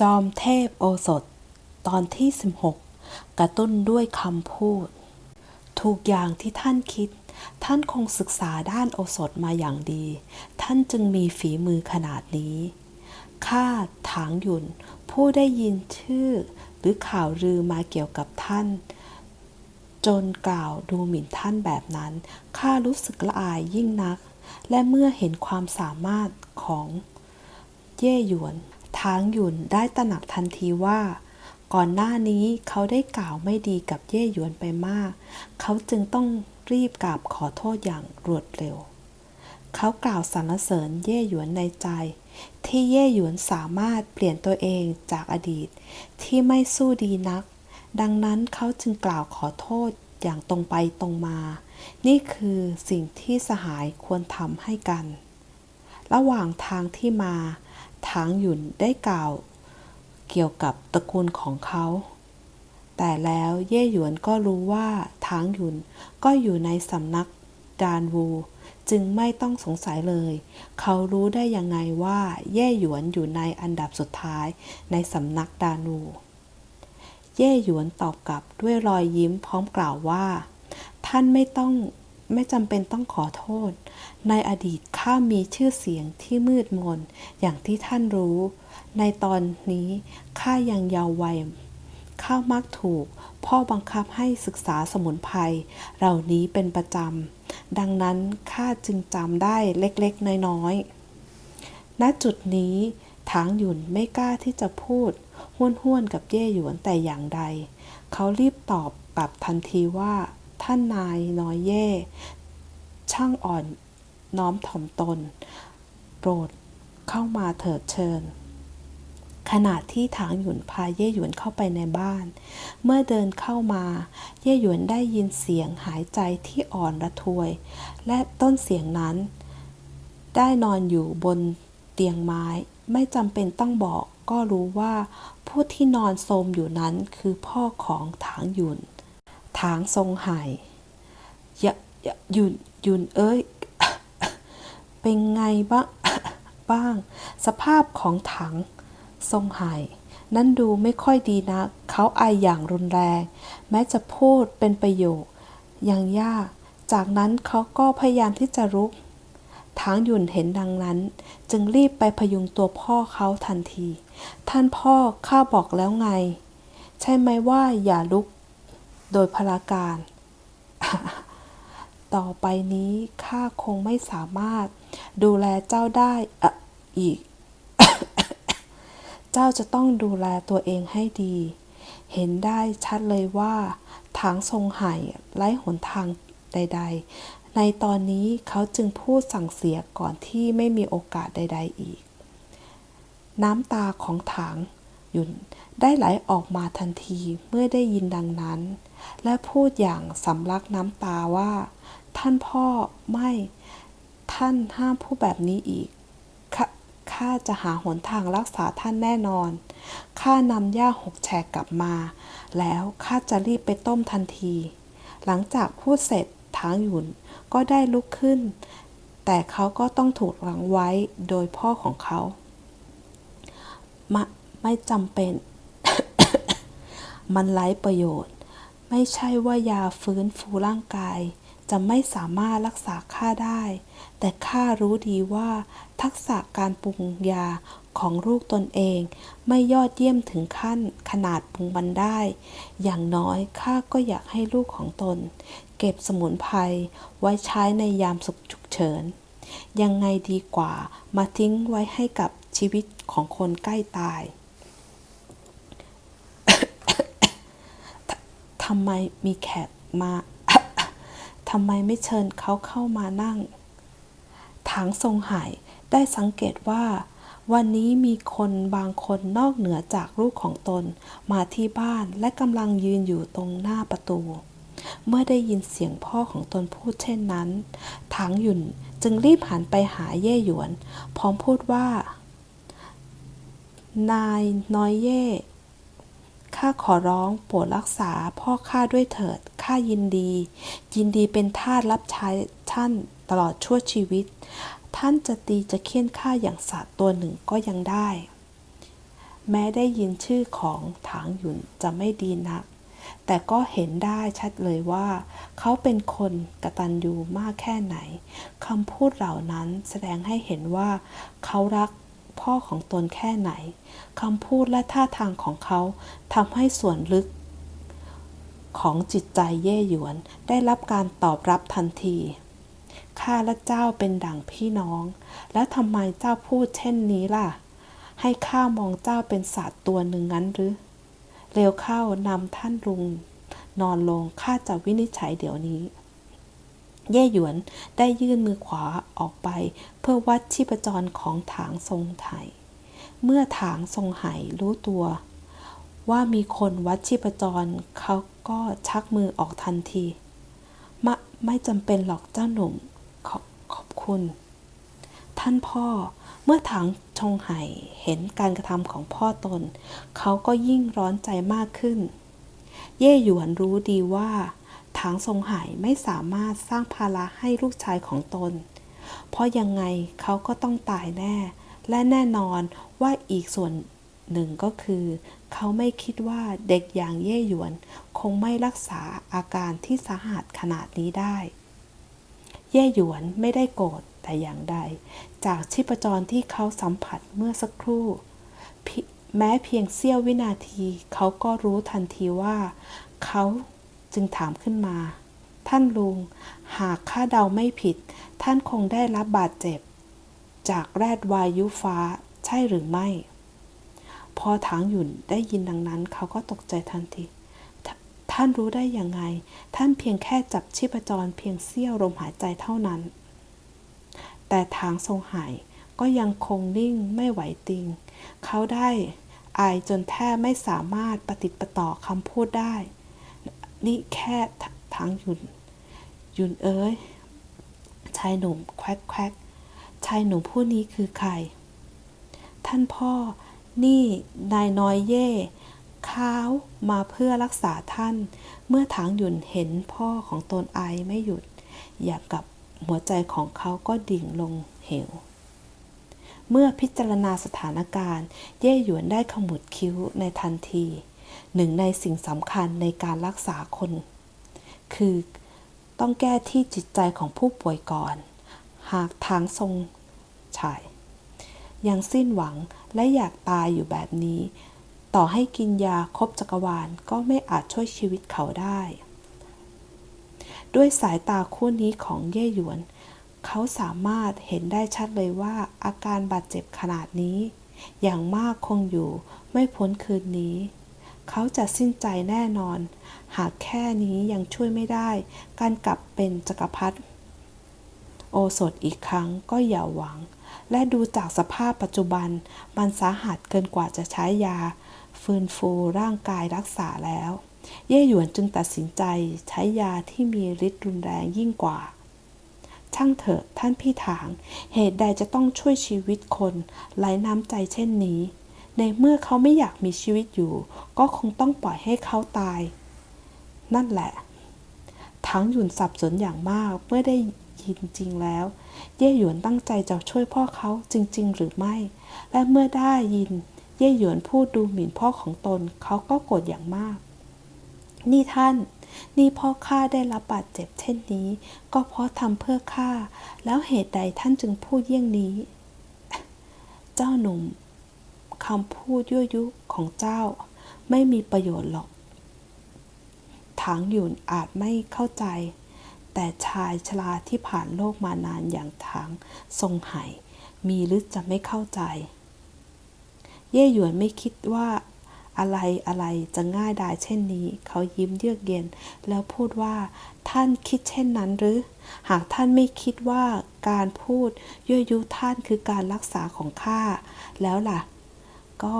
จอมเทพโอสถ ตอนที่ 16 กระตุ้นด้วยคำพูด ถูกอย่างที่ท่านคิด ท่านคงศึกษาด้านโอสถมาอย่างดี ท่านจึงมีฝีมือขนาดนี้ ข้าถางหยุน ผู้ได้ยินชื่อ หรือข่าวลือมาเกี่ยวกับท่าน จนกล่าวดูหมิ่นท่านแบบนั้น ข้ารู้สึกละอายยิ่งนัก และเมื่อเห็นความสามารถของเย่หยวน ทางหยุนได้ตระหนักทันทีว่า ก่อนหน้านี้เขาได้กล่าวไม่ดีกับเย่หยวนไปมาก เขาจึงต้องรีบกราบขอโทษอย่างรวดเร็ว เขากล่าวสรรเสริญเย่หยวนในใจ ที่เย่หยวนสามารถเปลี่ยนตัวเองจากอดีต ที่ไม่สู้ดีนัก ดังนั้นเขาจึงกล่าวขอโทษอย่างตรงไปตรงมา นี่คือสิ่งที่สหายควรทำให้กัน ระหว่างทางที่มา ถางหยุนได้กล่าว เกี่ยวกับตระกูลของเขา แต่แล้วเย่หยวนก็รู้ว่าถางหยุนก็อยู่ในสำนักดานวู จึงไม่ต้องสงสัยเลย เขารู้ได้ยังไงว่าเย่หยวนอยู่ในอันดับสุดท้ายในสำนักดานวูเย่หยวนตอบกลับด้วยรอยยิ้มพร้อมกล่าวว่า ท่านไม่ต้อง ไม่จำเป็นต้องขอโทษ ในอดีตข้ามีชื่อเสียงที่มืดมน อย่างที่ท่านรู้ ในตอนนี้ข้ายังเยาว์วัยข้ามักถูก พ่อบังคับให้ศึกษาสมุนไพรเหล่านี้เป็นประจำ ดังนั้นข้าจึงจำได้เล็กๆ น้อยๆ ณจุดนี้ถางหยุนไม่กล้าที่จะพูดห้วนๆกับเย่หยวนแต่อย่างใด เขารีบตอบกลับทันทีว่า ท่านนายน้อยเย่ ช่างอ่อนน้อมถ่อมตน โปรดเข้ามาเถิดเชิญ ขณะที่ถางหยุนพาเย่หยวนเข้าไปในบ้าน เมื่อเดินเข้ามา เย่หยวนได้ยินเสียงหายใจที่อ่อนระทวย และต้นเสียงนั้น ได้นอนอยู่บนเตียงไม้ ไม่จำเป็นต้องบอกก็รู้ว่าผู้ที่นอนโทมอยู่นั้นคือพ่อของถางหยุน ถางทรงไห่ยะยะยุนยุนเอ้ย เป็นไงบ้างบ้าง สภาพของถังทรงไห่นั้นดูไม่ค่อยดีนะเขาไออย่างรุนแรง แม้จะพูดเป็นประโยคยังยาก จากนั้นเขาก็พยายามที่จะลุกทางหยุนเห็นดังนั้น จึงรีบไปพยุงตัวพ่อเขาทันที ท่านพ่อข้าบอกแล้วไง ใช่ไหมว่าอย่าลุก โดยพลาการ ต่อไปนี้ข้าคงไม่สามารถดูแลเจ้าได้อะอีก เจ้าจะต้องดูแลตัวเองให้ดี เห็นได้ชัดเลยว่าทางทรงไห่ไร้หนทางใด ๆ ในตอนนี้เขาจึงพูดสั่งเสียก่อนที่ไม่มีโอกาสใด ๆ อีก น้ำตาของถางหยุนได้ไหลออกมาทันทีเมื่อได้ยินดังนั้น และพูดอย่างสำลักน้ำตาว่า ท่านพ่อไม่ท่านห้ามพูดแบบนี้อีกข้าข้าจะหาหนทางรักษาท่านแน่นอน ข้านำหญ้าหกแฉกกลับมา แล้วข้าจะรีบไปต้มทันที หลังจากพูดเสร็จทางหยุนก็ได้ลุกขึ้น แต่เขาก็ต้องถูกหลังไว้โดยพ่อของเขามไม่จำเป็น มันไร้ประโยชน์ ไม่ใช่ว่ายาฟื้นฟูร่างกาย จะไม่สามารถรักษาข้าได้ แต่ข้ารู้ดีว่า ทักษะการปรุงยาของลูกตนเอง ไม่ยอดเยี่ยมถึงขั้นขนาดปรุงมันได้ อย่างน้อยข้าก็อยากให้ลูกของตน เก็บสมุนไพรไว้ใช้ในยามสุขฉุกเฉิน ยังไงดีกว่ามาทิ้งไว้ให้กับชีวิตของคนใกล้ตาย ทำไมมีแขกมาทำไมไม่เชิญเขาเข้ามานั่ง ถางทรงไหายได้สังเกตว่า วันนี้มีคนบางคนนอกเหนือจากลูกของตนมาที่บ้านและกำลังยืนอยู่ตรงหน้าประตู เมื่อได้ยินเสียงพ่อของตนพูดเช่นนั้น ถางหยุ่นจึงรีบหันไปหาเย่หยวน พร้อมพูดว่า นายน้อยเย่ ข้าขอร้องโปรดรักษาพ่อข้าด้วยเถิด ข้ายินดี ยินดีเป็นทาสรับใช้ท่านตลอดชั่วชีวิต ท่านจะตีจะเคี่ยนข้าอย่างสัตว์ตัวหนึ่งก็ยังได้ แม้ได้ยินชื่อของถางหยุนจะไม่ดีนัก แต่ก็เห็นได้ชัดเลยว่า เขาเป็นคนกระตัญญูมากแค่ไหนคำพูดเหล่านั้นแสดงให้เห็นว่า เขารัก พ่อของตนแค่ไหนคำพูดและท่าทางของเขาทำให้ส่วนลึก ของจิตใจเย่หยวน ได้รับการตอบรับทันทีข้าและเจ้าเป็นดั่งพี่น้อง แล้วทำไมเจ้าพูดเช่นนี้ล่ะ ให้ข้ามองเจ้าเป็นสัตว์ตัวหนึ่งงั้นหรือ เร็วเข้านำท่านลุง นอนลงข้าจะวินิจฉัยเดี๋ยวนี้ เย่หยวนได้ยื่นมือขวาออกไป เพื่อวัดชีพจรของถางทรงไถเมื่อถางทรงไหรู้ตัว ว่ามีคนวัดชีพจรเขาก็ชักมือออกทันทีมะไม่จำเป็นหรอกเจ้าหนุ่มขอบขอบคุณ ท่านพ่อเมื่อถางชงไห่เห็นการกระทำของพ่อตน เขาก็ยิ่งร้อนใจมากขึ้น เย่หยวนรู้ดีว่า ถางทรงไห่ไม่สามารถสร้างภาระให้ลูกชายของตน เพราะยังไงเขาก็ต้องตายแน่ และแน่นอนว่าอีกส่วนหนึ่งก็คือ เขาไม่คิดว่าเด็กอย่างเย่หยวน คงไม่รักษาอาการที่สาหัสขนาดนี้ได้ เย่หยวนไม่ได้โกรธแต่อย่างใด จากชีพจรที่เขาสัมผัสเมื่อสักครู่แม้เพียงเสี้ยววินาที เขาก็รู้ทันทีว่า เขา จึงถามขึ้นมา ท่านลุง หากข้าเดาไม่ผิด ท่านคงได้รับบาดเจ็บ จากแรดวายุฟ้าใช่หรือไม่ พอถางหยุ่นได้ยินดังนั้น เขาก็ตกใจทันทีทท่านรู้ได้อยังไง ท่านเพียงแค่จับชีพจรเพียงเสี้ยวลมหายใจเท่านั้น แต่ทางทรงหายก็ยังคงนิ่งไม่ไหวติง เขาได้อายจนแทบไม่สามารถปฏิดประต่อคำพูดได้ นี่แค่ททางหยุนหยุนเอ้ย ชายหนุ่มแควกแควกชายหนุ่มผู้นี้คือใคร ท่านพ่อ นี่นายน้อยเย่เขามาเพื่อรักษาท่าน เมื่อถางหยุนเห็นพ่อของตนไอไม่หยุด อยากกับหัวใจของเขาก็ดิ่งลงเหว เมื่อพิจารณาสถานการณ์ เย่หยวนได้ขมุดคิ้วในทันที หนึ่งในสิ่งสำคัญในการรักษาคน คือต้องแก้ที่จิตใจของผู้ป่วยก่อน หากทางทรงฉาย ยังสิ้นหวังและอยากตายอยู่แบบนี้ ต่อให้กินยาครบจักรวาลก็ไม่อาจช่วยชีวิตเขาได้ ด้วยสายตาคู่นี้ของเย่หยวน เขาสามารถเห็นได้ชัดเลยว่าอาการบาดเจ็บขนาดนี้ อย่างมากคงอยู่ไม่พ้นคืนนี้ เขาจะสิ้นใจแน่นอน หากแค่นี้ยังช่วยไม่ได้ การกลับเป็นจักรพรรดิโอสถอีกครั้งก็อย่าหวัง และดูจากสภาพปัจจุบัน มันสาหัสเกินกว่าจะใช้ยา ฟื้นฟูร่างกายรักษาแล้ว เย่หยวนจึงตัดสินใจใช้ยาที่มีฤทธิ์รุนแรงยิ่งกว่า ช่างเถอะท่านพี่ถาง เหตุใดจะต้องช่วยชีวิตคนไร้น้ำใจเช่นนี้ ในเมื่อเขาไม่อยากมีชีวิตอยู่ ก็คงต้องปล่อยให้เขาตาย นั่นแหละ ทั้งหยุนสับสนอย่างมากเมื่อได้ยินจริงแล้ว เย่หยวนตั้งใจจะช่วยพ่อเขาจริง ๆ หรือไม่ และเมื่อได้ยิน เย่หยวนพูดดูหมิ่นพ่อของตนเขาก็โกรธอย่างมาก นี่ท่านนี่พ่อข้าได้รับบาดเจ็บเช่นนี้ ก็เพราะทำเพื่อข้าแล้วเหตุใดท่านจึงพูดเยี่ยงนี้ เจ้าหนุ่ม คำพูดยั่วยุของเจ้า ไม่มีประโยชน์หรอก ถางหยุนอาจไม่เข้าใจ แต่ชายชราที่ผ่านโลกมานานอย่างถางทรงไหมีหรือจะไม่เข้าใจ เย่หยวนไม่คิดว่าอะไรอะไรจะง่ายดายเช่นนี้ เขายิ้มเยือกเย็น แล้วพูดว่า ท่านคิดเช่นนั้นหรือ หากท่านไม่คิดว่าการพูดยั่วยุท่านคือการรักษาของข้าแล้วล่ะ ก็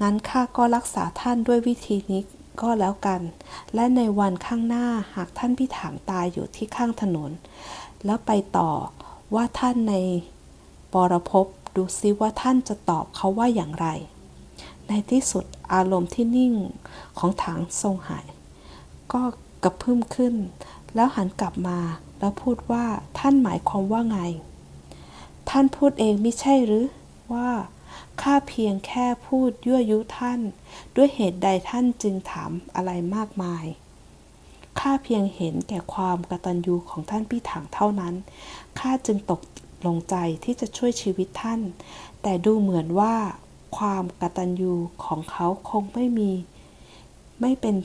งั้นข้าก็รักษาท่านด้วยวิธีนี้ก็แล้วกัน และในวันข้างหน้าหากท่านพี่ถางตายอยู่ที่ข้างถนน แล้วไปต่อว่าท่านในปรภพดูซิว่าท่านจะตอบเขาว่าอย่างไร ในที่สุดอารมณ์ที่นิ่งของถางทรงหาย ก็กระเพิ่มขึ้น แล้วหันกลับมาแล้วพูดว่าท่านหมายความว่าไง ท่านพูดเองไม่ใช่หรือว่า ข้าเพียงแค่พูดยั่วยุท่าน ด้วยเหตุใดท่านจึงถามอะไรมากมาย ข้าเพียงเห็นแก่ความกตัญญูของท่านพี่ถังเท่านั้น ข้าจึงตกลงใจที่จะช่วยชีวิตท่าน แต่ดูเหมือนว่า ความกตัญญูของเขาคงไม่มี ไม่เป็น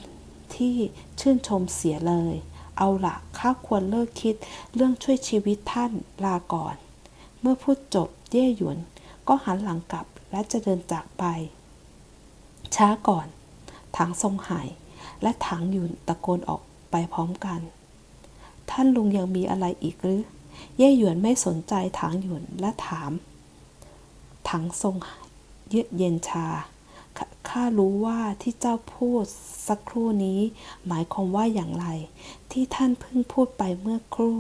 ที่ชื่นชมเสียเลย เอาละข้าควรเลิกคิดเรื่องช่วยชีวิตท่านลาก่อน เมื่อพูดจบเย่หยวน ก็หันหลังกลับและจะเดินจากไป ช้าก่อนถังทรงหาย และถังหยุนตะโกนออกไปพร้อมกัน ท่านลุงยังมีอะไรอีกหรือ เย่หยวนไม่สนใจถังหยุนและถาม ถังทรงเยือกเย็นชาขข้ารู้ว่าที่เจ้าพูดสักครู่นี้ หมายความว่าอย่างไร ที่ท่านเพิ่งพูดไปเมื่อครู่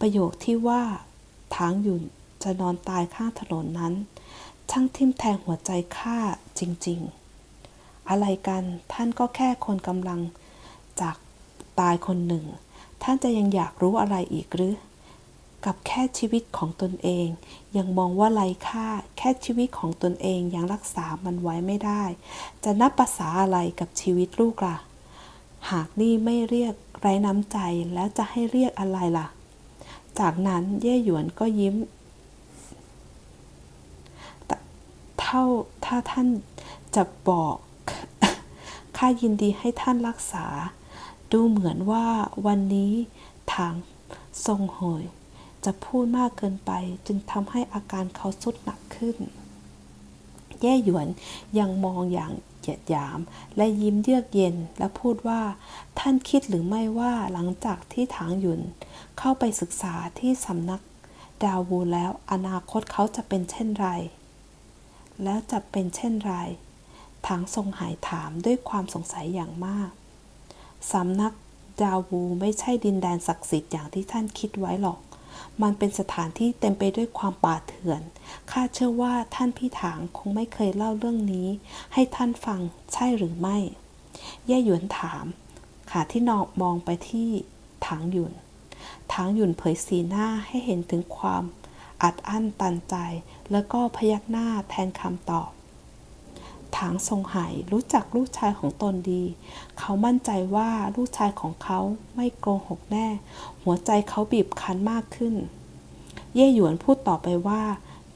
ประโยคที่ว่าถางหยุนจะนอนตายข้างถนนนั้น ช่างทิ่มแทงหัวใจข้าจริง ๆ อะไรกันท่านก็แค่คนกำลังจากตายคนหนึ่ง ท่านจะยังอยากรู้อะไรอีกหรือกับแค่ชีวิตของตนเอง ยังมองว่าไร้ค่า แค่ชีวิตของตนเองยังรักษามันไว้ไม่ได้ จะนับภาษาอะไรกับชีวิตลูกล่ะ หากนี่ไม่เรียกไร้น้ำใจแล้วจะให้เรียกอะไรล่ะ จากนั้นเย่หยวนก็ยิ้ม เท่าถ้าท่านจะบอกข้ายินดีให้ท่านรักษา ดูเหมือนว่าวันนี้ทางทรงโหยจะพูดมากเกินไปจึงทำให้อาการเขาสุดหนักขึ้น แย่หยวนยังมองอย่างเหยียดหยาม และยิ้มเยือกเย็นและพูดว่า ท่านคิดหรือไม่ว่าหลังจากที่ถางหยุน เข้าไปศึกษาที่สำนักดาวูแล้วอนาคตเขาจะเป็นเช่นไร แล้วจะเป็นเช่นไรถางทรงหายถามด้วยความสงสัยอย่างมาก สำนักดาวูไม่ใช่ดินแดนศักดิ์สิทธิ์อย่างที่ท่านคิดไว้หรอก มันเป็นสถานที่เต็มไปด้วยความป่าเถื่อน ข้าเชื่อว่าท่านพี่ถางคงไม่เคยเล่าเรื่องนี้ ให้ท่านฟังใช่หรือไม่ แย่หยวนถาม ขาที่นอกมองไปที่ถางหยุนถางหยุนเผยสีหน้าให้เห็นถึงความ อัดอั้นตันใจ แล้วก็พยักหน้าแทนคำตอบ ถางทรงไหายรู้จักลูกชายของตนดี เขามั่นใจว่าลูกชายของเขาไม่โกหกแน่ หัวใจเขาบีบคั้นมากขึ้น เย่หยวนพูดต่อไปว่า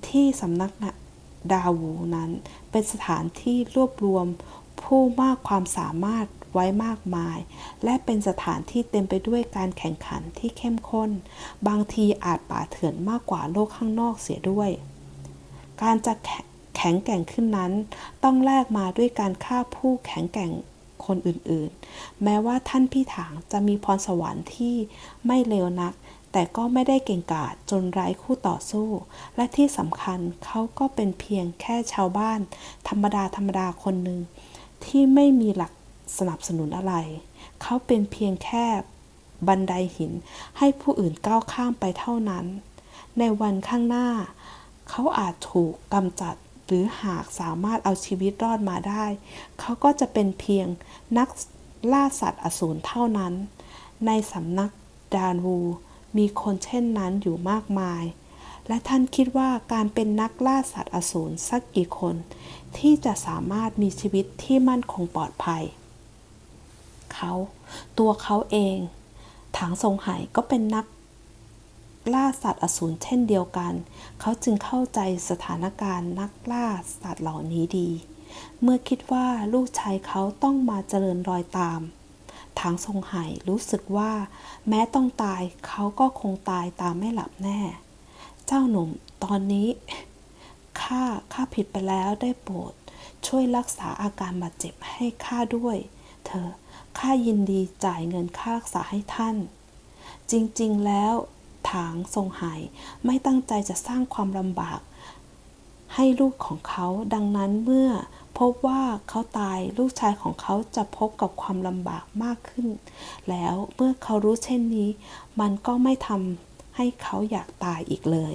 ที่สำนักดาวูนั้นเป็นสถานที่รวบรวมผู้มากความสามารถ ไว้มากมาย และเป็นสถานที่เต็มไปด้วยการแข่งขันที่เข้มข้น บางทีอาจป่าเถื่อนมากกว่าโลกข้างนอกเสียด้วย การจะแข่งแข็งแกร่งขึ้นนั้น ต้องแลกมาด้วยการฆ่าผู้แข็งแกร่งคนอื่นๆ แม้ว่าท่านพี่ถางจะมีพรสวรรค์ที่ไม่เลวนัก แต่ก็ไม่ได้เก่งกาจจนไร้คู่ต่อสู้ และที่สำคัญเขาก็เป็นเพียงแค่ชาวบ้าน ธรรมดาธรรมดาคนหนึ่งที่ไม่มีหลัก สนับสนุนอะไร เขาเป็นเพียงแค่บันไดหินให้ผู้อื่นก้าวข้ามไปเท่านั้น ในวันข้างหน้า เขาอาจถูกกำจัดหรือหากสามารถเอาชีวิตรอดมาได้ เขาก็จะเป็นเพียงนักล่าสัตว์อสูรเท่านั้น ในสำนักดานวู มีคนเช่นนั้นอยู่มากมาย และท่านคิดว่าการเป็นนักล่าสัตว์อสูรสักกี่คน ที่จะสามารถมีชีวิตที่มั่นคงปลอดภัย ตัวเขาเองถางทรงไหก็เป็นนักล่าสัตว์อสูรเช่นเดียวกัน เขาจึงเข้าใจสถานการณ์นักล่าสัตว์เหล่านี้ดี เมื่อคิดว่าลูกชายเขาต้องมาเจริญรอยตามทางทรงไหรู้สึกว่า แม้ต้องตายเขาก็คงตายตามไม่หลับแน่ เจ้าหนุ่มตอนนี้ข้าข้าผิดไปแล้วได้โปรดช่วยรักษาอาการบาดเจ็บให้ข้าด้วย เธอ ข้ายินดีจ่ายเงินค่ารักษาให้ท่าน จริงๆ แล้วถางทรงไหไม่ตั้งใจจะสร้างความลำบาก ให้ลูกของเขาดังนั้นเมื่อพบว่าเขาตายลูกชายของเขาจะพบกับความลำบากมากขึ้น แล้วเมื่อเขารู้เช่นนี้ มันก็ไม่ทำให้เขาอยากตายอีกเลย